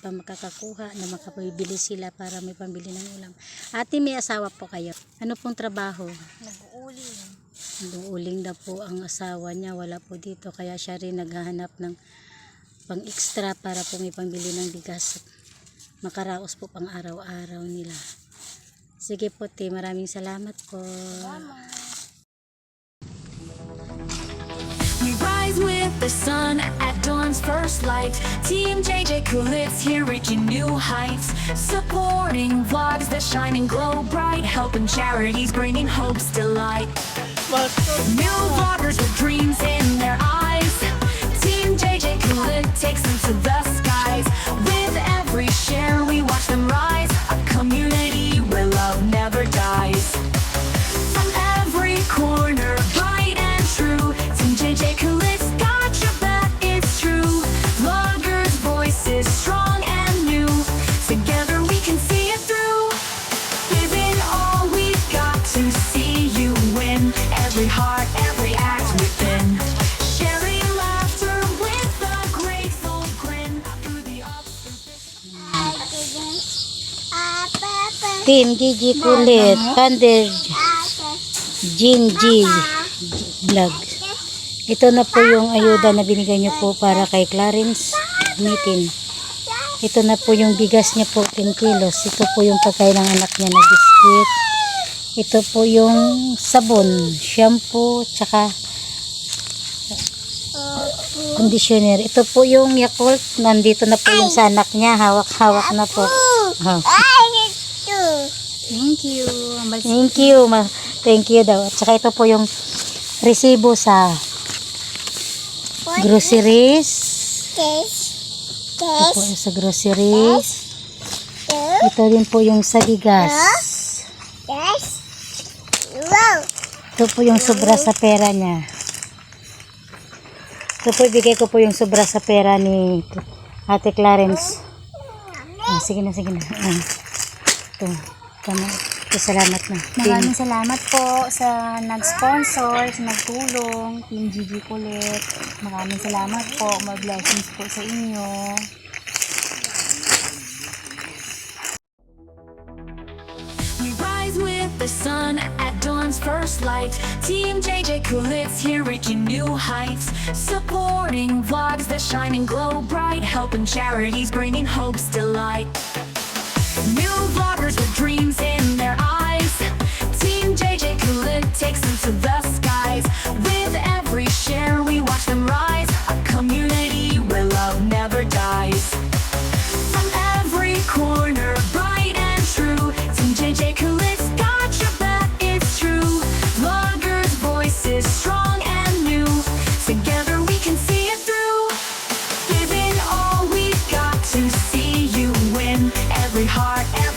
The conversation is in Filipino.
pa makakakuha na makabibili sila para may pambili ng ulam. Ate, may asawa po kayo. Ano pong trabaho? Nag-uuling. Uuling na po ang asawa niya, wala po dito. Kaya siya rin naghahanap ng pang extra para po may pambili ng bigas. Makaraos po pang araw-araw nila. Sige po, te. Maraming salamat po. We the sun at dawn's first light. Team JJ Coolitz here reaching new heights. Supporting vlogs that shine and glow bright. Helping charities, bringing hope's delight. New Team Gigi Kulit, Thunder Jin G Vlog. Ito na po yung ayuda na binigay niyo po para kay Clarence Mitin. Ito na po yung bigas niya po, 10 kilos. Ito po yung pagkain ng anak niya na biscuit. Ito po yung sabon, shampoo, tsaka conditioner. Ito po yung Yakult. Nandito na po yung sa anak niya. Hawak-hawak na po. Oh. Thank you. Thank you. Ma thank you daw. At saka ito po yung resibo sa groceries. Ito po yung sa groceries. Ito din po yung sa bigas. Ito po yung sobra sa pera niya. Ito po ibigay ko po yung sobra sa pera ni Ate Clarence. Ah, sige na, sige na. Ah. Ito. Tama. Salamat na. Maraming salamat po sa nag-sponsor, sa nagtulong, Team Gigi Kulit. Maraming salamat po. More blessings po sa inyo. We rise with the sun at dawn's first light. Team JJ Coolitz here reaching new heights. Supporting vlogs that shine and glow bright. Helping charities, bringing hope's delight. New vloggers heart,